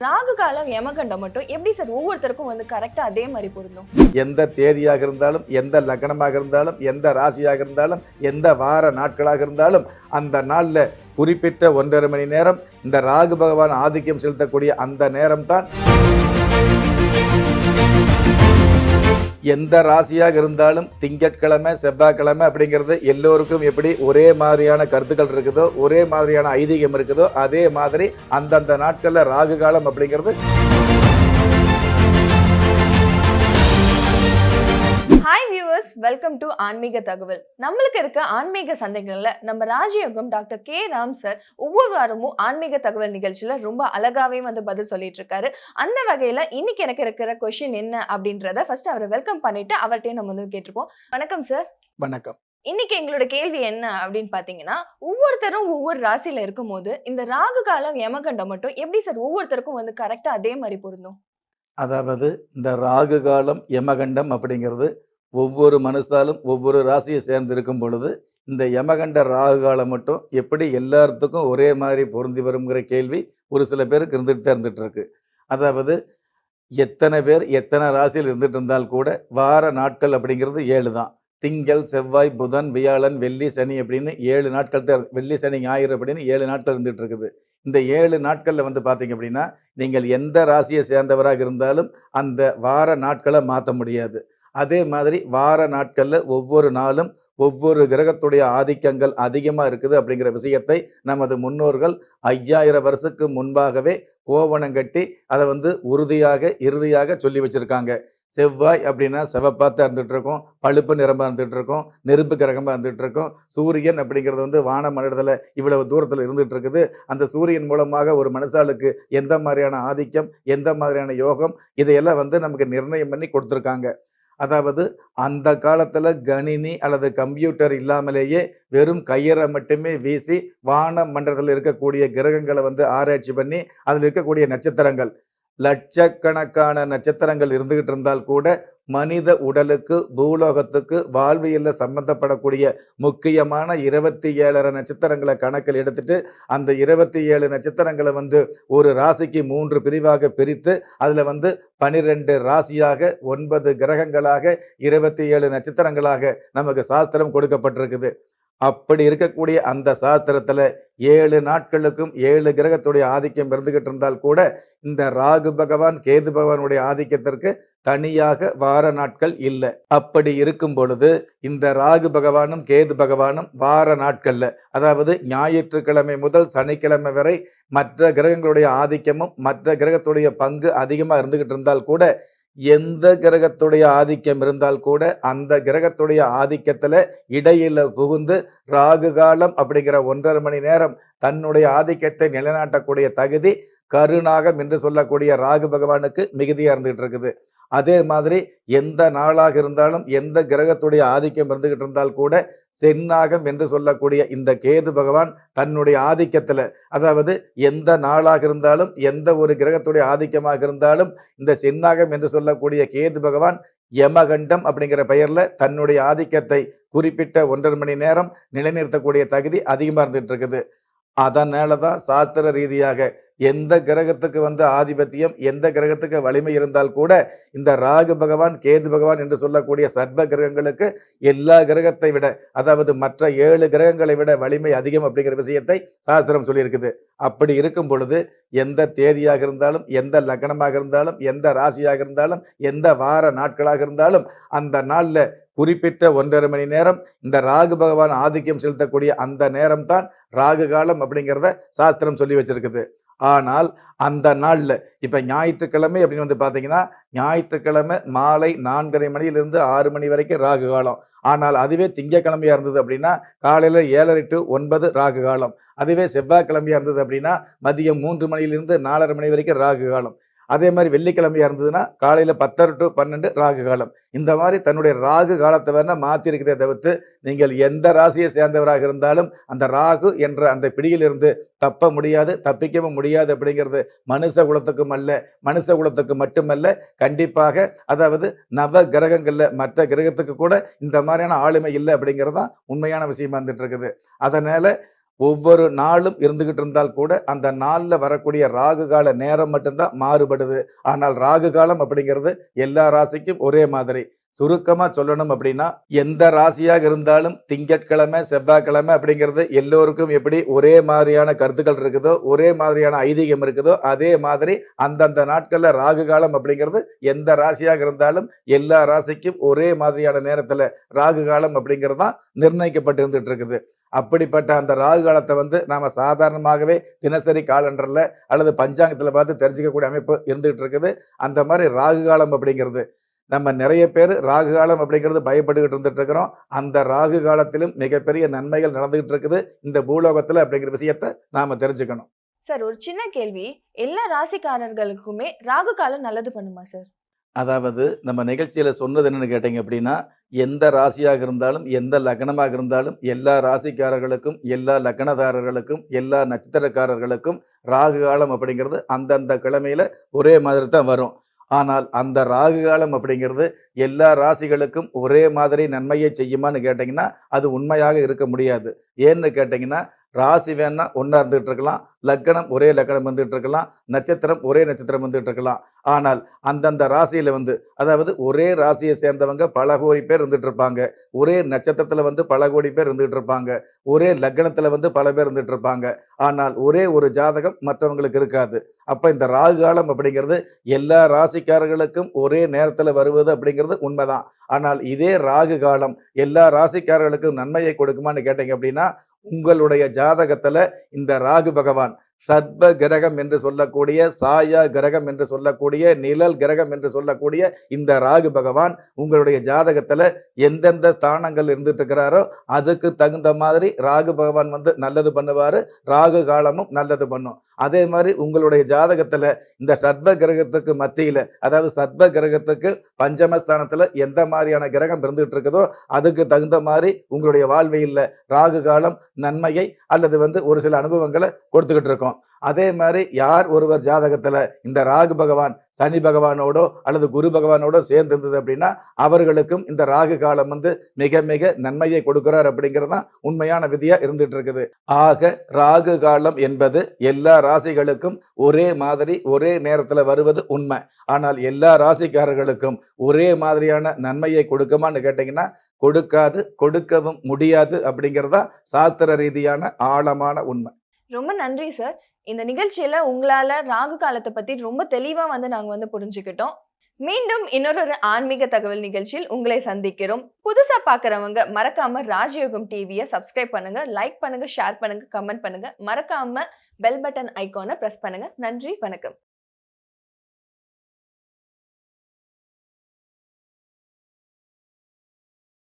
ராகு காலம் யமகண்டம் மட்டும் எப்படி சார் ஒவ்வொருத்தருக்கும் வந்து கரெக்டா அதே மாதிரி பொருந்தும்? எந்த தேதியாக இருந்தாலும் எந்த லக்னமாக இருந்தாலும் எந்த ராசியாக இருந்தாலும் எந்த வார நாட்களாக இருந்தாலும் அந்த நாளில் குறிப்பிட்ட ஒன்றரை மணி நேரம் இந்த ராகு பகவான் ஆதிக்கம் செலுத்தக்கூடிய அந்த நேரம்தான். எந்த ராசியாக இருந்தாலும் திங்கட்கிழமை செவ்வாய்க்கிழமை அப்படிங்கிறது எல்லோருக்கும் எப்படி ஒரே மாதிரியான கருத்துக்கள் இருக்குதோ ஒரே மாதிரியான ஐதீகம் இருக்குதோ அதே மாதிரி அந்தந்த நாட்களில் ராகு காலம் அப்படிங்கிறது வியூவர்ஸ் வெல்கம் டு ஆன்மீக தகவல். நம்மளுக்கு இருக்க ஆன்மீக சந்தைகள்ல நம்ம ராஜயோகம் டாக்டர் கே. ராம் சார் ஒவ்வொரு வாரமும் ஆன்மீக தகவல் நிகழ்ச்சியில ரொம்ப அழகாவே வந்து பதில் சொல்லிட்டு இருக்காரு அந்த வகையில இன்னைக்கு எனக்கு இருக்கிற கொஸ்டின் என்ன அப்படின்றத ஃபர்ஸ்ட் அவரை வெல்கம் பண்ணிட்டு அவர்கிட்டயே நம்ம வந்து கேட்டிருப்போம். வணக்கம் சார் வணக்கம். இன்னைக்கு எங்களோட கேள்வி என்ன அப்படின்னு பாத்தீங்கன்னா ஒவ்வொருத்தரும் ஒவ்வொரு ராசியில இருக்கும்போது இந்த ராகு காலம் யமகண்டம் மட்டும் எப்படி சார் ஒவ்வொருத்தருக்கும் வந்து கரெக்டா அதே மாதிரி பொருந்தும்? அதாவது இந்த ராகு காலம் யமகண்டம் அப்படிங்கிறது ஒவ்வொரு மனுஷாலும் ஒவ்வொரு ராசியை சேர்ந்து இருக்கும் பொழுது இந்த யமகண்ட ராகு காலம் மட்டும் எப்படி எல்லாத்துக்கும் ஒரே மாதிரி பொருந்தி வருங்கிற கேள்வி ஒரு சில பேருக்கு இருந்துகிட்டு தான் இருந்துட்டு இருக்கு. அதாவது எத்தனை பேர் எத்தனை ராசியில் இருந்துட்டு இருந்தால் கூட வார நாட்கள் அப்படிங்கிறது ஏழு தான். திங்கள் செவ்வாய் புதன் வியாழன் வெள்ளி சனி அப்படின்னு ஏழு நாட்கள் தான் வெள்ளி சனி ஞாயிறு அப்படின்னு ஏழு நாட்கள் இருந்துட்டு இருக்குது. இந்த ஏழு நாட்களில் வந்து பார்த்தீங்க அப்படின்னா நீங்கள் எந்த ராசியை சேர்ந்தவராக இருந்தாலும் அந்த வார நாட்களை மாற்ற முடியாது. அதே மாதிரி வார நாட்களில் ஒவ்வொரு நாளும் ஒவ்வொரு கிரகத்துடைய ஆதிக்கங்கள் அதிகமாக இருக்குது அப்படிங்கிற விஷயத்தை நமது முன்னோர்கள் ஐயாயிரம் வருஷத்துக்கு முன்பாகவே கோவணம் கட்டி அதை வந்து உறுதியாக இறுதியாக சொல்லி வச்சுருக்காங்க. செவ்வாய் அப்படின்னா செவப்பாத்தாக இருந்துட்டு இருக்கும் பழுப்பு நிறமாக இருந்துகிட்ருக்கோம் இருக்கும் நெருப்பு கிரகமாக இருந்துட்டு இருக்கும். சூரியன் அப்படிங்கிறது வந்து வான மண்டலத்தில் இவ்வளவு தூரத்தில் இருந்துகிட்டு இருக்குது. அந்த சூரியன் மூலமாக ஒரு மனுஷாளுக்கு எந்த மாதிரியான ஆதிக்கம் எந்த மாதிரியான யோகம் இதையெல்லாம் வந்து நமக்கு நிர்ணயம் பண்ணி கொடுத்துருக்காங்க. அதாவது அந்த காலத்தில் கணினி அல்லது கம்ப்யூட்டர் இல்லாமலேயே வெறும் கையறை மட்டுமே வீசி வான மண்டலத்தில் இருக்கக்கூடிய கிரகங்களை வந்து ஆராய்ச்சி பண்ணி அதில் இருக்கக்கூடிய நட்சத்திரங்கள். லட்சக்கணக்கான நட்சத்திரங்கள் இருந்துகிட்டு இருந்தால் கூட மனித உடலுக்கு பூலோகத்துக்கு வாழ்வியலில் சம்பந்தப்படக்கூடிய முக்கியமான இருபத்தி ஏழரை நட்சத்திரங்களை கணக்கில் எடுத்துட்டு அந்த இருபத்தி ஏழு நட்சத்திரங்களை வந்து ஒரு ராசிக்கு மூன்று பிரிவாக பிரித்து அதில் வந்து பனிரெண்டு ராசியாக ஒன்பது கிரகங்களாக இருபத்தி ஏழு நட்சத்திரங்களாக நமக்கு சாஸ்திரம் கொடுக்கப்பட்டிருக்குது. அப்படி இருக்கக்கூடிய அந்த சாஸ்திரத்துல ஏழு நாட்களுக்கும் ஏழு கிரகத்துடைய ஆதிக்கம் இருந்துகிட்டு இருந்தால் கூட இந்த ராகு பகவான் கேது பகவானுடைய ஆதிக்கத்திற்கு தனியாக வார நாட்கள் இல்லை. அப்படி இருக்கும் பொழுது இந்த ராகு பகவானும் கேது பகவானும் வார நாட்கள்ல அதாவது ஞாயிற்றுக்கிழமை முதல் சனிக்கிழமை வரை மற்ற கிரகங்களுடைய ஆதிக்கமும் மற்ற கிரகத்துடைய பங்கு அதிகமாக இருந்துகிட்டு இருந்தால் கூட எந்த கிரகத்துடைய ஆதிக்கம் இருந்தால் கூட அந்த கிரகத்துடைய ஆதிக்கத்துல இடையில புகுந்து ராகு காலம் அப்படிங்கிற ஒன்றரை மணி நேரம் தன்னுடைய ஆதிக்கத்தை நிலைநாட்டக்கூடிய தகுதி கருணாகம் என்று சொல்லக்கூடிய ராகு பகவானுக்கு மிகுதியா இருந்துகிட்டு இருக்குது. அதே மாதிரி எந்த நாளாக இருந்தாலும் எந்த கிரகத்துடைய ஆதிக்கம் இருந்துகிட்டு இருந்தால் கூட செந்நாகம் என்று சொல்லக்கூடிய இந்த கேது பகவான் தன்னுடைய ஆதிக்கத்தில் அதாவது எந்த நாளாக இருந்தாலும் எந்த ஒரு கிரகத்துடைய ஆதிக்கமாக இருந்தாலும் இந்த செந்நாகம் என்று சொல்லக்கூடிய கேது பகவான் யமகண்டம் அப்படிங்கிற பெயரில் தன்னுடைய ஆதிக்கத்தை குறிப்பிட்ட ஒன்றரை மணி நேரம் நிலைநிறுத்தக்கூடிய தகுதி அதிகமாக இருந்துகிட்டு இருக்குது. அதனால தான் சாஸ்திர ரீதியாக எந்த கிரகத்துக்கு வந்து ஆதிபத்தியம் எந்த கிரகத்துக்கு வலிமை இருந்தால் கூட இந்த ராகு பகவான் கேது பகவான் என்று சொல்லக்கூடிய சர்வ கிரகங்களுக்கு எல்லா கிரகத்தை விட அதாவது மற்ற ஏழு கிரகங்களை விட வலிமை அதிகம் அப்படிங்கிற விஷயத்தை சாஸ்திரம் சொல்லியிருக்குது. அப்படி இருக்கும் பொழுது எந்த தேதியாக இருந்தாலும் எந்த லக்னமாக இருந்தாலும் எந்த ராசியாக இருந்தாலும் எந்த வார நாட்களாக இருந்தாலும் அந்த நாளில் குறிப்பிட்ட ஒன்றரை மணி நேரம் இந்த ராகு பகவான் ஆதிக்கம் செலுத்தக்கூடிய அந்த நேரம் தான் ராகு காலம் அப்படிங்கிறத சாஸ்திரம் சொல்லி வச்சிருக்குது. ஆனால் அந்த நாளில் இப்போ ஞாயிற்றுக்கிழமை அப்படின்னு வந்து பார்த்தீங்கன்னா ஞாயிற்றுக்கிழமை மாலை நான்கரை மணியிலிருந்து ஆறு மணி வரைக்கும் ராகு காலம். ஆனால் அதுவே திங்கக்கிழமையா இருந்தது அப்படின்னா காலையில் ஏழரை டு ஒன்பது ராகு காலம். அதுவே செவ்வாய்க்கிழமையா இருந்தது அப்படின்னா மதியம் மூன்று மணியிலிருந்து நாலரை மணி வரைக்கும் ராகு காலம். அதே மாதிரி வெள்ளிக்கிழமையாக இருந்ததுன்னா காலையில் பத்தரை டு பன்னெண்டு ராகு காலம். இந்த மாதிரி தன்னுடைய ராகு காலத்தை வேணால் மாத்தி இருக்கிறதே தவிர்த்து நீங்கள் எந்த ராசியை சேர்ந்தவராக இருந்தாலும் அந்த ராகு என்ற அந்த பிடியிலிருந்து தப்ப முடியாது தப்பிக்கவும் முடியாது அப்படிங்கிறது மனுஷ குலத்துக்கும் அல்ல மனுஷ குலத்துக்கு மட்டுமல்ல கண்டிப்பாக அதாவது நவ கிரகங்களில் மற்ற கிரகத்துக்கு கூட இந்த மாதிரியான ஆளுமை இல்லை அப்படிங்கிறது தான் உண்மையான விஷயமா இருந்துட்டு இருக்குது. அதனால் ஒவ்வொரு நாளும் இருந்துகிட்டு இருந்தால் கூட அந்த நாளில் வரக்கூடிய ராகு கால நேரம் மட்டும்தான் மாறுபடுது. ஆனால் ராகு காலம் அப்படிங்கிறது எல்லா ராசிக்கும் ஒரே மாதிரி. சுருக்கமாக சொல்லணும் அப்படின்னா எந்த ராசியாக இருந்தாலும் திங்கட்கிழமை செவ்வாய்க்கிழமை அப்படிங்கிறது எல்லோருக்கும் எப்படி ஒரே மாதிரியான கருத்துக்கள் இருக்குதோ ஒரே மாதிரியான ஐதீகம் இருக்குதோ அதே மாதிரி அந்தந்த நாட்களில் ராகு காலம் அப்படிங்கிறது எந்த ராசியாக இருந்தாலும் எல்லா ராசிக்கும் ஒரே மாதிரியான நேரத்தில் ராகு காலம் அப்படிங்கிறது தான் நிர்ணயிக்கப்பட்டு இருந்துட்டு இருக்குது. அப்படிப்பட்ட அந்த ராகு காலத்தை வந்து நாம் சாதாரணமாகவே தினசரி காலண்டரில் அல்லது பஞ்சாங்கத்தில் பார்த்து தெரிஞ்சுக்கக்கூடிய அமைப்பு இருந்துகிட்டு இருக்குது. அந்த மாதிரி ராகு காலம் அப்படிங்கிறது நம்ம நிறைய பேர் ராகு காலம் அப்படிங்கிறது பயப்பட்டுக்கிட்டு இருந்துட்டு இருக்கிறோம். அந்த ராகு காலத்திலும் மிகப்பெரிய நன்மைகள் நடந்துகிட்டு இருக்குது. இந்த பூலோகத்தில் அப்படிங்கிற விஷயத்த நாம் தெரிஞ்சுக்கணும். சார் ஒரு சின்ன கேள்வி. எல்லா ராசிக்காரர்களுக்குமே ராகு காலம் நல்லது பண்ணுமா சார்? அதாவது நம்ம நிகழ்ச்சியில் சொன்னது என்னென்னு கேட்டீங்க அப்படின்னா எந்த ராசியாக இருந்தாலும் எந்த லக்னமாக இருந்தாலும் எல்லா ராசிக்காரர்களுக்கும் எல்லா லக்னதாரர்களுக்கும் எல்லா நட்சத்திரக்காரர்களுக்கும் ராகு காலம் அப்படிங்கிறது அந்தந்த கிழமையில் ஒரே மாதிரி தான் வரும். ஆனால் அந்த ராகு காலம் அப்படிங்கிறது எல்லா ராசிகளுக்கும் ஒரே மாதிரி நன்மையை செய்யுமான்னு கேட்டிங்கன்னா அது உண்மையாக இருக்க முடியாது. ஏன்னு கேட்டிங்கன்னா ராசி வேணா ஒன்றா இருந்துகிட்டு இருக்கலாம். லக்கணம் ஒரே லக்கணம் வந்துகிட்டு இருக்கலாம். நட்சத்திரம் ஒரே நட்சத்திரம் வந்துகிட்டு இருக்கலாம். ஆனால் அந்தந்த ராசியில் வந்து அதாவது ஒரே ராசியை சேர்ந்தவங்க பல கோடி பேர் இருந்துகிட்டு இருப்பாங்க. ஒரே நட்சத்திரத்தில் வந்து பல கோடி பேர் இருந்துகிட்டு இருப்பாங்க. ஒரே லக்கணத்தில் வந்து பல பேர் இருந்துகிட்டு இருப்பாங்க. ஆனால் ஒரே ஒரு ஜாதகம் மற்றவங்களுக்கு இருக்காது. அப்போ இந்த ராகு காலம் அப்படிங்கிறது எல்லா ராசிக்காரர்களுக்கும் ஒரே நேரத்தில் வருவது அப்படிங்கிறது உண்மைதான். ஆனால் இதே ராகு காலம் எல்லா ராசிக்காரர்களுக்கும் நன்மையை கொடுக்குமான்னு கேட்டீங்க அப்படின்னா உங்களுடைய ஜாதகத்தில் இந்த ராகு பகவான் சர்ப கிரகம் என்று சொல்லக்கூடிய சாயா கிரகம் என்று சொல்லக்கூடிய நிழல் கிரகம் என்று சொல்லக்கூடிய இந்த ராகு பகவான் உங்களுடைய ஜாதகத்துல எந்தெந்த ஸ்தானங்கள் இருந்துட்டு இருக்கிறாரோ அதுக்கு தகுந்த மாதிரி ராகு பகவான் வந்து நல்லது பண்ணுவாரு ராகு காலமும் நல்லது பண்ணும். அதே மாதிரி உங்களுடைய ஜாதகத்துல இந்த சர்ப கிரகத்துக்கு மத்தியில அதாவது சர்ப கிரகத்துக்கு பஞ்சமஸ்தானத்துல எந்த மாதிரியான கிரகம் இருந்துட்டு இருக்குதோ அதுக்கு தகுந்த மாதிரி உங்களுடைய வாழ்வையில் ராகு காலம் நன்மையை அல்லது வந்து ஒரு சில அனுபவங்களை கொடுத்துக்கிட்டு இருக்கோம் அதே மாதிரி யார் ஒருவர் ஜாதகத்துல இந்த ராகு பகவான் சனி பகவானோடோ அல்லது குரு பகவானோடோ சேர்ந்து இருந்தது அப்படின்னா அவர்களுக்கும் இந்த ராகு காலம் வந்து மிக மிக நன்மையை கொடுக்கிறார் அப்படிங்கிறது தான் உண்மையான விதியா இருந்துட்டு இருக்குது ஆக ராகு காலம் என்பது எல்லா ராசிகளுக்கும் ஒரே மாதிரி ஒரே நேரத்துல வருவது உண்மை. ஆனால் எல்லா ராசிக்காரர்களுக்கும் ஒரே மாதிரியான நன்மையை கொடுக்குமான்னு கேட்டீங்கன்னா கொடுக்காது கொடுக்கவும் முடியாது அப்படிங்கிறதா சாஸ்திர ரீதியான ஆழமான உண்மை. ரொம்ப நன்றி சார் இந்த நிகழ்ச்சியில உங்களால ராகு காலத்தை பத்தி ரொம்ப தெளிவா வந்து நாங்க வந்து புரிஞ்சுக்கிட்டோம். மீண்டும் இன்னொரு ஆன்மீக தகவல் நிகழ்ச்சியில் உங்களை சந்திக்கிறோம். புதுசா பாக்குறவங்க மறக்காம ராஜயோகம் டிவியை சப்ஸ்கிரைப் பண்ணுங்க லைக் பண்ணுங்க ஷேர் பண்ணுங்க கமெண்ட் பண்ணுங்க. மறக்காம பெல் பட்டன் ஐகானை பிரஸ் பண்ணுங்க. நன்றி வணக்கம்.